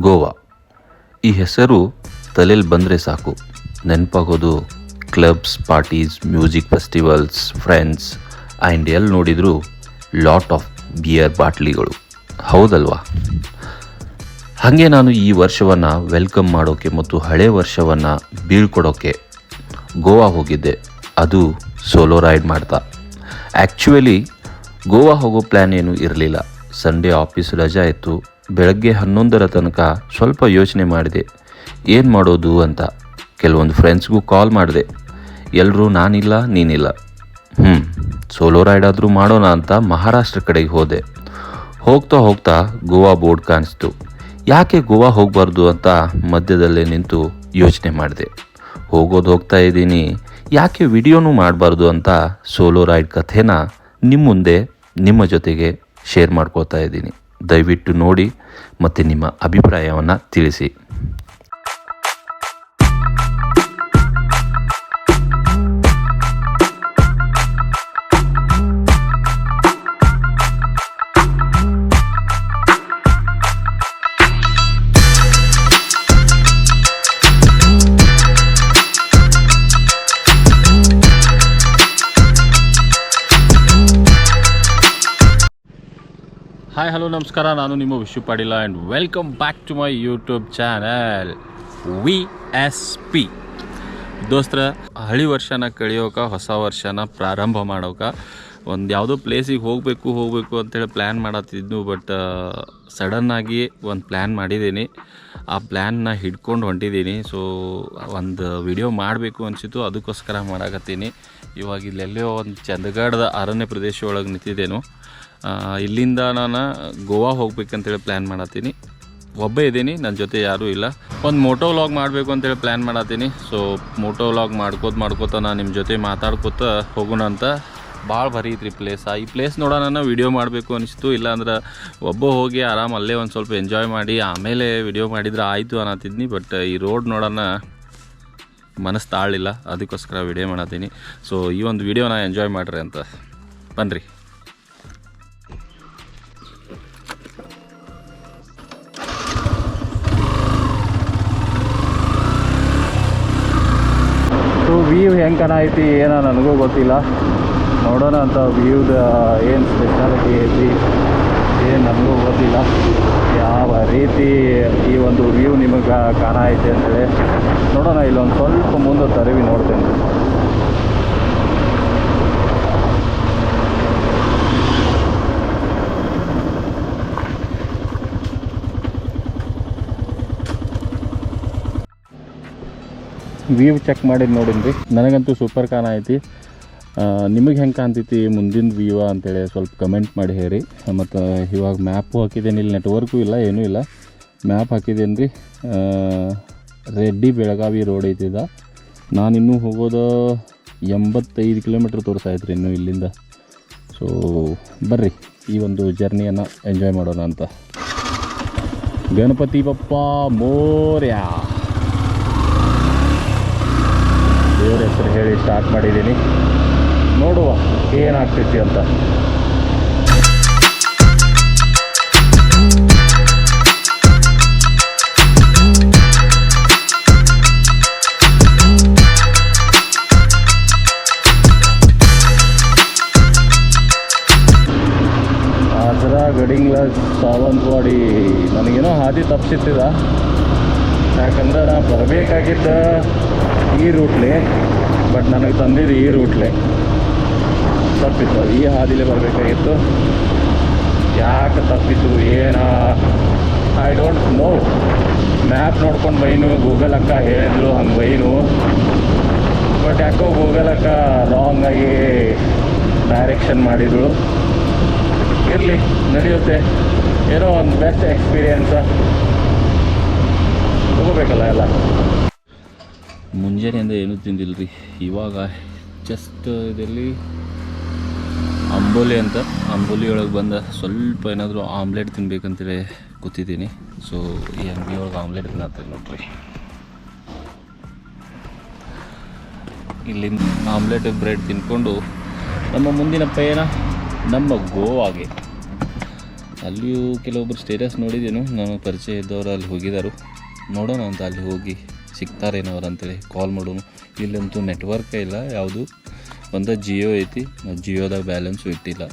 ಗೋವಾ. ಈ ಹೆಸರು ತಲೆಯಲ್ಲಿ ಬಂದರೆ ಸಾಕು. ನೆನಪಾಗೋದು clubs, parties, music festivals, friends. And ಎಲ್ಲಿ ನೋಡಿದರೂ ಲಾಟ್ ಆಫ್ ಬಿಯರ್ ಬಾಟ್ಲಿಗಳು. ಹೌದಲ್ವಾ? ಹಾಗೆ ನಾನು ಈ ವರ್ಷವನ್ನು ವೆಲ್ಕಮ್ ಮಾಡೋಕ್ಕೆ ಮತ್ತು ಹಳೆ ವರ್ಷವನ್ನು ಬೀಳ್ಕೊಡೋಕ್ಕೆ ಗೋವಾ ಹೋಗಿದ್ದೆ. ಅದು ಸೋಲೋ ರೈಡ್ ಮಾಡ್ತಾ. ಆ್ಯಕ್ಚುಲಿ ಗೋವಾ ಹೋಗೋ ಪ್ಲ್ಯಾನ್ ಏನೂ ಇರಲಿಲ್ಲ. ಸಂಡೇ ಆಫೀಸ್ ರಜಾ ಇತ್ತು. ಬೆಳಗ್ಗೆ ಹನ್ನೊಂದರ ತನಕ ಸ್ವಲ್ಪ ಯೋಚನೆ ಮಾಡಿದೆ. ಏನು ಮಾಡೋದು ಅಂತ. ಕೆಲವೊಂದು ಫ್ರೆಂಡ್ಸ್ಗೂ ಕಾಲ್ ಮಾಡಿದೆ. ಎಲ್ಲರೂ ನಾನಿಲ್ಲ, ನೀನಿಲ್ಲ. ಹ್ಞೂ ಸೋಲೋ ರೈಡ್ ಆದರೂ ಮಾಡೋಣ ಅಂತ ಮಹಾರಾಷ್ಟ್ರ ಕಡೆಗೆ ಹೋದೆ. ಹೋಗ್ತಾ ಹೋಗ್ತಾ ಗೋವಾ ಬೋರ್ಡ್ ಕಾಣಿಸ್ತು. ಯಾಕೆ ಗೋವಾ ಹೋಗಬಾರ್ದು ಅಂತ ಮಧ್ಯದಲ್ಲೇ ನಿಂತು ಯೋಚನೆ ಮಾಡಿದೆ. ಹೋಗೋದು ಹೋಗ್ತಾ ಇದ್ದೀನಿ. ಯಾಕೆ ವಿಡಿಯೋನೂ ಮಾಡಬಾರ್ದು ಅಂತ ಸೋಲೋ ರೈಡ್ ಕಥೆನ ನಿಮ್ಮ ಮುಂದೆ ನಿಮ್ಮ ಜೊತೆಗೆ ಶೇರ್ ಮಾಡ್ಕೋತಾ ಇದ್ದೀನಿ. ದಯವಿಟ್ಟು ನೋಡಿ ಮತ್ತು ನಿಮ್ಮ ಅಭಿಪ್ರಾಯವನ್ನು ತಿಳಿಸಿ. ಹಾಯ್ ಹಲೋ ನಮಸ್ಕಾರ. ನಾನು ನಿಮ್ಮ Vishwa ಪಾಡಿಲ್ಲ and welcome back to my YouTube channel V S P ದೋಸ್ತ್ರ, ಹಳಿ ವರ್ಷನ ಕಳಿಯೋಕೆ, ಹೊಸ ವರ್ಷನ ಪ್ರಾರಂಭ ಮಾಡೋಕೆ ಒಂದು ಯಾವುದೋ ಪ್ಲೇಸಿಗೆ ಹೋಗಬೇಕು ಹೋಗಬೇಕು ಅಂತೇಳಿ ಪ್ಲ್ಯಾನ್ ಮಾಡತ್ತಿದ್ನು ಬಟ್ ಸಡನ್ನಾಗಿ ಒಂದು ಪ್ಲ್ಯಾನ್ ಮಾಡಿದ್ದೀನಿ. ಆ ಪ್ಲ್ಯಾನ್ನ ಹಿಡ್ಕೊಂಡು ಹೊಂಟಿದ್ದೀನಿ. ಸೊ ಒಂದು ವಿಡಿಯೋ ಮಾಡಬೇಕು ಅನಿಸಿತು ಅದಕ್ಕೋಸ್ಕರ ಮಾಡಾಕತ್ತೀನಿ. ಇವಾಗ ಇಲ್ಲೆಲ್ಲೋ ಒಂದು ಚಂದಗಢದ ಅರಣ್ಯ ಪ್ರದೇಶ ಒಳಗೆ ನಿಂತಿದ್ದೇನು. ಇಲ್ಲಿಂದ ನಾನು ಗೋವಾ ಹೋಗ್ಬೇಕಂತೇಳಿ ಪ್ಲ್ಯಾನ್ ಮಾಡತ್ತೀನಿ. ಒಬ್ಬೇ ಇದ್ದೀನಿ ನನ್ನ ಜೊತೆ ಯಾರೂ ಇಲ್ಲ. ಒಂದು ಮೋಟೋ ವ್ಲಾಗ್ ಮಾಡಬೇಕು ಅಂತೇಳಿ ಪ್ಲ್ಯಾನ್ ಮಾಡತ್ತೀನಿ. ಸೊ ಮೋಟೋ ವ್ಲಾಗ್ ಮಾಡ್ಕೋತ ಮಾಡ್ಕೋತ ನಾನು ನಿಮ್ಮ ಜೊತೆ ಮಾತಾಡ್ಕೋತ ಹೋಗೋಣ ಅಂತ ಭಾಳ ಭರಿ ಐತ್ರಿ ಪ್ಲೇಸ ಈ ಪ್ಲೇಸ್ ನೋಡೋಣ, ನಾನು ವಿಡಿಯೋ ಮಾಡಬೇಕು ಅನಿಸ್ತು. ಇಲ್ಲಾಂದ್ರೆ ಒಬ್ಬ ಹೋಗಿ ಆರಾಮ ಅಲ್ಲೇ ಒಂದು ಸ್ವಲ್ಪ ಎಂಜಾಯ್ ಮಾಡಿ, ಆಮೇಲೆ ವಿಡಿಯೋ ಮಾಡಿದ್ರೆ ಆಯಿತು ಅನ್ನತ್ತಿದ್ನಿ. ಬಟ್ ಈ ರೋಡ್ ನೋಡೋಣ ಮನಸ್ಸು ತಾಳಿಲ್ಲ. ಅದಕ್ಕೋಸ್ಕರ ವಿಡಿಯೋ ಮಾಡತ್ತೀನಿ. ಸೊ ಈ ಒಂದು ವಿಡಿಯೋನ ಎಂಜಾಯ್ ಮಾಡ್ರಿ ಅಂತ. ಬನ್ನಿರಿ ವ್ಯೂ ಹೆಂಗೆ ಕಾಣೈತಿ ಏನೋ ನನಗೂ ಗೊತ್ತಿಲ್ಲ. ನೋಡೋಣ ಅಂತ ವ್ಯೂದ ಏನು ಸ್ಪೆಷಾಲಿಟಿ ಐತಿ, ಏನು ನನಗೂ ಗೊತ್ತಿಲ್ಲ. ಯಾವ ರೀತಿ ಈ ಒಂದು ವ್ಯೂ ನಿಮಗೆ ಕಾಣೈತಿ ಅಂತೇಳಿ ನೋಡೋಣ, ಇಲ್ಲೊಂದು ಸ್ವಲ್ಪ ಮುಂದೆ ತರವಿ ನೋಡ್ತೇನೆ. ವ್ಯೂ ಚೆಕ್ ಮಾಡಿದ್ದು ನೋಡಿನ್ರಿ. ನನಗಂತೂ ಸೂಪರ್ ಕಾಣ ಐತಿ. ನಿಮಗೆ ಹೆಂಗೆ ಕಾಣ್ತೈತಿ ಮುಂದಿನ ವ್ಯೂ ಅಂತೇಳಿ ಸ್ವಲ್ಪ ಕಮೆಂಟ್ ಮಾಡಿ ಹೇಳಿ ಮತ್ತು ಇವಾಗ ಮ್ಯಾಪು ಹಾಕಿದ್ದೇನೆ ಇಲ್ಲಿ ನೆಟ್ವರ್ಕು ಇಲ್ಲ, ಏನೂ ಇಲ್ಲ. ಮ್ಯಾಪ್ ಹಾಕಿದ್ದೇನೆ ರೀ ರೆಡ್ಡಿ ಬೆಳಗಾವಿ ರೋಡ್ ಐತಿದ ಇನ್ನೂ ಹೋಗೋದು ಎಂಬತ್ತೈದು ಕಿಲೋಮೀಟ್ರ್ ತೋರಿಸಾಯ್ತು ಇನ್ನೂ ಇಲ್ಲಿಂದ. ಸೊ ಬರ್ರಿ ಈ ಒಂದು ಜರ್ನಿಯನ್ನು ಎಂಜಾಯ್ ಮಾಡೋಣ ಅಂತ. ಗಣಪತಿ ಬಪ್ಪ ಮೋರ್ಯಾ. ದೇವ್ರ ಹೆಸರು ಹೇಳಿ ಸ್ಟಾರ್ಟ್ ಮಾಡಿದ್ದೀನಿ. ನೋಡುವ ಏನಾಗ್ತೈತಿ ಅಂತ. ಆಸರ ಗಡಿಂಗ್ಲ ಸಾವಂತವಾಡಿ ನನಗೇನೋ ಹಾದಿ ತಪ್ಪಿಸಿತ್ತಿದ ಯಾಕಂದ್ರೆ ನಾ ಬರಬೇಕಾಗಿದ್ದ ಈ ರೂಟ್ಲಿ, ಬಟ್ ನನಗೆ ತಂದಿದ್ದು ಈ ರೂಟ್ಲೆ. ತಪ್ಪಿತ್ತು. ಈ ಹಾದಿಲೇ ಬರಬೇಕಾಗಿತ್ತು. ಯಾಕೆ ತಪ್ಪಿತ್ತು ಏನ? ಐ ಡೋಂಟ್ ನೋ ಮ್ಯಾಪ್ ನೋಡ್ಕೊಂಡು ಬೈನು ಗೂಗಲ್ ಅಕ್ಕ ಹೇಳಿದ್ರು, ಹಂಗೆ ಬೈನು. ಬಟ್ ಯಾಕೋ ಗೂಗಲ್ ಅಕ್ಕ ರಾಂಗ್ ಆಗಿ ಡೈರೆಕ್ಷನ್ ಮಾಡಿದ್ರು. ಇರಲಿ, ನಡೆಯುತ್ತೆ. ಏನೋ ಒಂದು ಬೆಸ್ಟ್ ಎಕ್ಸ್ಪೀರಿಯನ್ಸ ತಗೋಬೇಕಲ್ಲ ಎಲ್ಲ. ಮುಂಜಾನೆಯಿಂದ ಏನೂ ತಿಂದಿಲ್ಲ ರೀ ಇವಾಗ ಜಸ್ಟ್ ಇದರಲ್ಲಿ ಅಂಬೋಲಿ ಅಂತ, ಅಂಬೋಲಿ ಒಳಗೆ ಬಂದ ಸ್ವಲ್ಪ ಏನಾದರೂ ಆಮ್ಲೆಟ್ ತಿನ್ಬೇಕಂತೇಳಿ ಕೂತಿದ್ದೀನಿ. ಸೊ ಈ ಅಂಗಡಿ ಒಳಗೆ ಆಮ್ಲೆಟ್ ತಿನ್ನತ್ತೆ ನೋಡ್ರಿ. ಇಲ್ಲಿಂದ ಆಮ್ಲೆಟ್ ಬ್ರೆಡ್ ತಿನ್ಕೊಂಡು ನಮ್ಮ ಮುಂದಿನ ಪಯಣ ನಮ್ಮ ಗೋವಾಗೆ. ಅಲ್ಲಿಯೂ ಕೆಲವೊಬ್ಬರು ಸ್ಟೇಟಸ್ ನೋಡಿದ್ದೇನು ನಾನು ಪರಿಚಯ ಇದ್ದವರು ಅಲ್ಲಿ ಹೋಗಿದ್ದಾರೆ ನೋಡೋಣ ಅಂತ ಅಲ್ಲಿ ಹೋಗಿ. ಸಿಗ್ತಾರೇನೋ ಅವ್ರು ಅಂತೇಳಿ ಕಾಲ್ ಮಾಡೋನು. ಇಲ್ಲಂತೂ ನೆಟ್ವರ್ಕ್ ಇಲ್ಲ ಯಾವುದು? ಒಂದು ಜಿಯೋ ಐತಿ ಜಿಯೋದಾಗ ಬ್ಯಾಲೆನ್ಸು ಇಟ್ಟಿಲ್ಲ.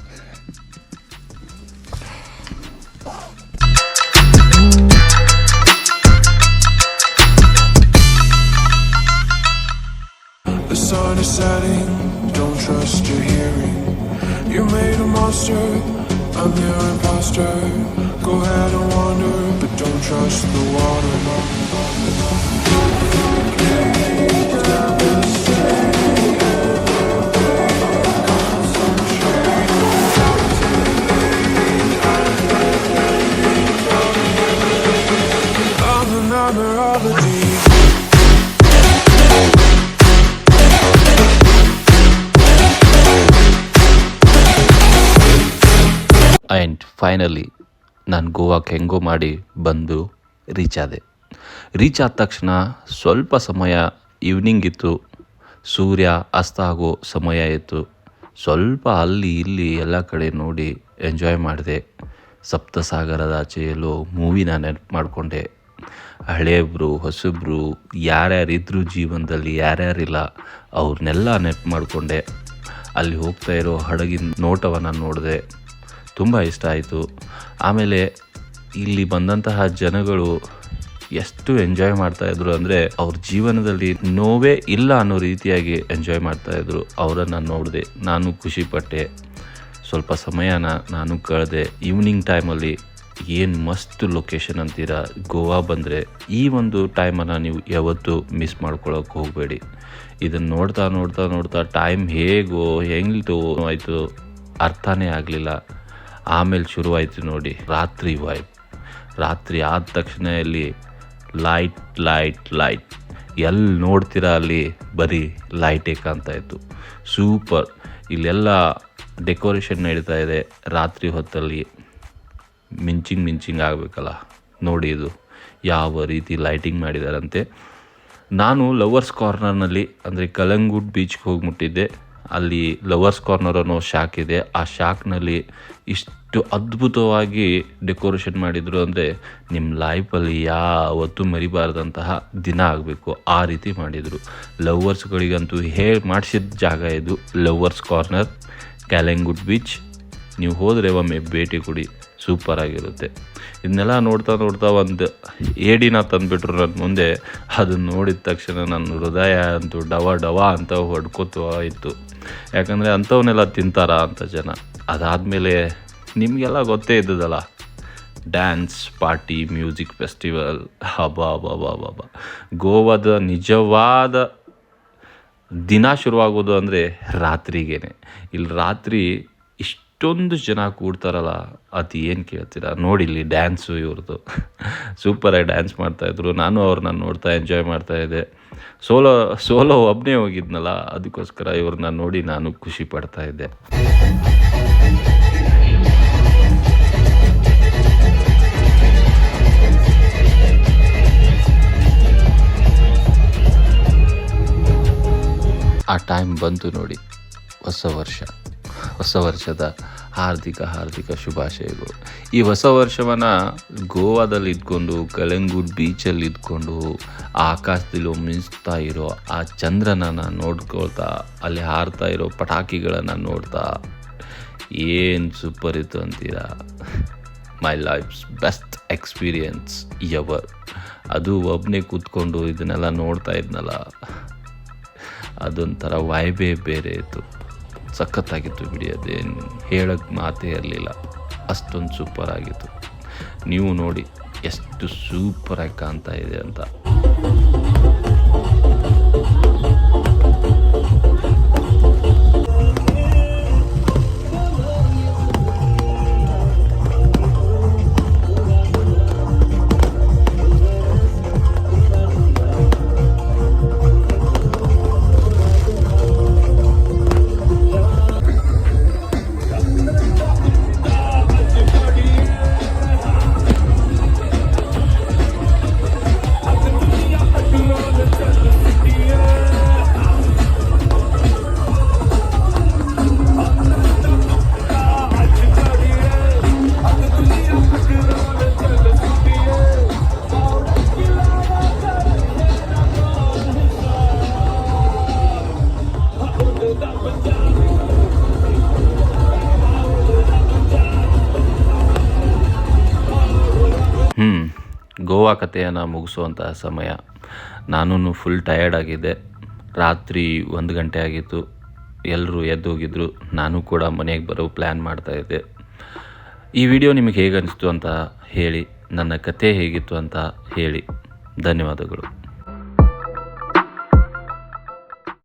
Sun is setting, don't trust your hearing. You made a monster, I'm your imposter. Go ahead and wander, but don't trust the water. Finally ನಾನು ಗೋವಾಕ್ಕೆ ಹೆಂಗೋ ಮಾಡಿ ಬಂದು ರೀಚ್ ಆದೆ. ರೀಚ್ ಆದ ತಕ್ಷಣ ಸ್ವಲ್ಪ ಸಮಯ ಈವ್ನಿಂಗ್ ಇತ್ತು. ಸೂರ್ಯ ಅಸ್ತ ಆಗೋ ಸಮಯ ಇತ್ತು. ಸ್ವಲ್ಪ ಅಲ್ಲಿ ಇಲ್ಲಿ ಎಲ್ಲ ಕಡೆ ನೋಡಿ ಎಂಜಾಯ್ ಮಾಡಿದೆ. ಸಪ್ತಸಾಗರದ ಆಚೆಯಲ್ಲೂ ಮೂವಿನ ನೆನಪು ಮಾಡಿಕೊಂಡೆ. ಹಳೆಯಬ್ರು ಹೊಸಬ್ರು ಯಾರ್ಯಾರಿದ್ರು ಜೀವನದಲ್ಲಿ ಯಾರ್ಯಾರಿಲ್ಲ ಅವ್ರನ್ನೆಲ್ಲ ನೆನಪು ಮಾಡಿಕೊಂಡೆ. ಅಲ್ಲಿ ಹೋಗ್ತಾ ಇರೋ ಹಡಗಿನ ನೋಟವನ್ನು ನೋಡಿದೆ. ತುಂಬ ಇಷ್ಟ ಆಯಿತು. ಆಮೇಲೆ ಇಲ್ಲಿ ಬಂದಂತಹ ಜನಗಳು ಎಷ್ಟು ಎಂಜಾಯ್ ಮಾಡ್ತಾಯಿದ್ರು ಅಂದರೆ ಅವ್ರ ಜೀವನದಲ್ಲಿ ನೋವೇ ಇಲ್ಲ ಅನ್ನೋ ರೀತಿಯಾಗಿ ಎಂಜಾಯ್ ಮಾಡ್ತಾಯಿದ್ರು ಅವರನ್ನು ನೋಡಿದೆ, ನಾನು ಖುಷಿಪಟ್ಟೆ ಸ್ವಲ್ಪ ಸಮಯನ ನಾನು ಕಳೆದೆ. ಈವ್ನಿಂಗ್ ಟೈಮಲ್ಲಿ ಏನು ಮಸ್ತ್ ಲೊಕೇಶನ್ ಅಂತೀರಾ? ಗೋವಾ ಬಂದರೆ ಈ ಒಂದು ಟೈಮನ್ನು ನೀವು ಯಾವತ್ತೂ ಮಿಸ್ ಮಾಡ್ಕೊಳ್ಳೋಕೆ ಹೋಗಬೇಡಿ. ಇದನ್ನು ನೋಡ್ತಾ ನೋಡ್ತಾ ನೋಡ್ತಾ ಟೈಮ್ ಹೇಗೋ, ಹೆಂಗಿತು, ಆಯಿತು, ಅರ್ಥನೇ ಆಗಲಿಲ್ಲ. ಆಮೇಲೆ ಶುರುವಾಯಿತು ನೋಡಿ, ರಾತ್ರಿ ವೈಬ್ ರಾತ್ರಿ ಆದ ತಕ್ಷಣ ಇಲ್ಲಿ ಲೈಟ್ ಲೈಟ್ ಲೈಟ್ ಎಲ್ಲಿ ನೋಡ್ತೀರಾ ಅಲ್ಲಿ ಬರೀ ಲೈಟೇ ಕಾಣ್ತಾ ಇತ್ತು. ಸೂಪರ್ ಇಲ್ಲೆಲ್ಲ ಡೆಕೋರೇಷನ್ ನಡೀತಾ ಇದೆ ರಾತ್ರಿ ಹೊತ್ತಲ್ಲಿ. ಮಿಂಚಿಂಗ್ ಮಿಂಚಿಂಗ್ ಆಗಬೇಕಲ್ಲ ನೋಡಿ ಇದು. ಯಾವ ರೀತಿ ಲೈಟಿಂಗ್ ಮಾಡಿದಾರಂತೆ. ನಾನು ಲವರ್ಸ್ ಕಾರ್ನರ್ನಲ್ಲಿ ಅಂದರೆ ಕಲಂಗುಡ್ ಬೀಚ್ಗೆ ಹೋಗಿ ಮುಟ್ಟಿದ್ದೆ ಅಲ್ಲಿ ಲವರ್ಸ್ ಕಾರ್ನರ್ ಅನ್ನೋ ಶಾಕ್ ಇದೆ. ಆ ಶಾಕ್ನಲ್ಲಿ ಇಷ್ಟು ಅದ್ಭುತವಾಗಿ ಡೆಕೋರೇಷನ್ ಮಾಡಿದರು ಅಂದರೆ ನಿಮ್ಮ ಲೈಫಲ್ಲಿ ಯಾವತ್ತೂ ಮರಿಬಾರ್ದಂತಹ ದಿನ ಆಗಬೇಕು. ಆ ರೀತಿ ಮಾಡಿದರು. ಲವರ್ಸ್ಗಳಿಗಂತೂ ಹೇಳಿ ಮಾಡಿಸಿದ ಜಾಗ ಇದು? ಲವರ್ಸ್ ಕಾರ್ನರ್ ಕ್ಯಾಲೆಂಗುಡ್ ಬೀಚ್ ನೀವು ಹೋದರೆ ಒಮ್ಮೆ ಭೇಟಿ ಕೊಡಿ. ಸೂಪರ್ ಆಗಿರುತ್ತೆ. ಇದನ್ನೆಲ್ಲ ನೋಡ್ತಾ ನೋಡ್ತಾ ಒಂದು ಏಡಿನ ತಂದುಬಿಟ್ರು ನನ್ನ ಮುಂದೆ. ಅದನ್ನು ನೋಡಿದ ತಕ್ಷಣ ನನ್ನ ಹೃದಯ ಅಂತೂ ಡವ ಡವ ಅಂತ ಹೊಡ್ಕೋತ ಇತ್ತು. ಯಾಕಂದರೆ ಅಂಥವನ್ನೆಲ್ಲ ತಿಂತಾರ ಅಂತ ಜನ. ಅದಾದಮೇಲೆ ನಿಮಗೆಲ್ಲ ಗೊತ್ತೇ ಇದ್ದದಲ್ಲ. ಡ್ಯಾನ್ಸ್, ಪಾರ್ಟಿ, ಮ್ಯೂಸಿಕ್ ಫೆಸ್ಟಿವಲ್ ಹಬ್ಬ ಹಬ್ಬ ಹಬ್ಬ ಗೋವಾದ ನಿಜವಾದ ದಿನ ಶುರುವಾಗೋದು ಅಂದರೆ ರಾತ್ರಿಗೇನೆ. ಇಲ್ಲಿ ರಾತ್ರಿ ಇಷ್ಟೊಂದು ಜನ ಕೂಡ್ತಾರಲ್ಲ ಅದು ಏನು ಕೇಳ್ತೀರಾ? ನೋಡಿ ಇಲ್ಲಿ ಡ್ಯಾನ್ಸು ಇವ್ರದ್ದು ಸೂಪರಾಗಿ ಡ್ಯಾನ್ಸ್ ಮಾಡ್ತಾಯಿದ್ರು ನಾನು ಅವ್ರನ್ನ ನೋಡ್ತಾ ಎಂಜಾಯ್ ಮಾಡ್ತಾ ಇದ್ದೆ. ಸೋಲೋ ಸೋಲೋ ಒಬ್ಬನೇ ಹೋಗಿದ್ನಲ್ಲ, ಅದಕ್ಕೋಸ್ಕರ ಇವ್ರನ್ನ ನೋಡಿ ನಾನು ಖುಷಿ ಪಡ್ತಾ ಇದ್ದೆ. ಆ ಟೈಮ್ ಬಂತು ನೋಡಿ, ಹೊಸ ವರ್ಷ. ಹೊಸ ವರ್ಷದ ಹಾರ್ದಿಕ ಹಾರ್ದಿಕ ಶುಭಾಶಯಗಳು. ಈ ಹೊಸ ವರ್ಷವನ್ನು ಗೋವಾದಲ್ಲಿ ಇದ್ಕೊಂಡು ಕಲೆಂಗೂಡ್ ಬೀಚಲ್ಲಿ ಇದ್ಕೊಂಡು ಆಕಾಶದಲ್ಲಿ ಮಿಂಚ್ತಾ ಇರೋ ಆ ಚಂದ್ರನನ್ನು ನೋಡ್ಕೊಳ್ತಾ, ಅಲ್ಲಿ ಹಾರ್ತಾ ಇರೋ ಪಟಾಕಿಗಳನ್ನು ನೋಡ್ತಾ, ಏನು ಸೂಪರ್ ಇತ್ತು ಅಂತೀರಾ? My life's best experience ever ಅದು ಒಬ್ಬನೇ ಕೂತ್ಕೊಂಡು ಇದನ್ನೆಲ್ಲ ನೋಡ್ತಾ ಇದ್ನಲ್ಲ, ಅದೊಂಥರ ವೈಬೇ ಬೇರೆ ಇತ್ತು. ಸಖತ್ತಾಗಿತ್ತು ಬಿಡಿ ಅದೇನು ಹೇಳೋಕ್ಕೆ ಮಾತೇ ಇರಲಿಲ್ಲ. ಅಷ್ಟೊಂದು ಸೂಪರ್ ಆಗಿತ್ತು. ನೀವು ನೋಡಿ ಎಷ್ಟು ಸೂಪರಾಗಿ ಕಾಣ್ತಾ ಇದೆ ಅಂತ. ಗೋವಾ ಕಥೆಯನ್ನು ಮುಗಿಸುವಂತಹ ಸಮಯ. ನಾನು ಫುಲ್ ಟಯರ್ಡ್ ಆಗಿದ್ದೆ. ರಾತ್ರಿ ಒಂದು ಗಂಟೆ ಆಗಿತ್ತು. ಎಲ್ಲರೂ ಎದ್ದು ಹೋಗಿದ್ರು. ನಾನು ಕೂಡ ಮನೆಗೆ ಬರೋ ಪ್ಲ್ಯಾನ್ ಮಾಡ್ತಾಯಿದ್ದೆ ಈ ವಿಡಿಯೋ ನಿಮಗೆ ಹೇಗೆ ಅನಿಸ್ತು ಅಂತ ಹೇಳಿ, ನನ್ನ ಕತೆ ಹೇಗಿತ್ತು ಅಂತ ಹೇಳಿ. ಧನ್ಯವಾದಗಳು.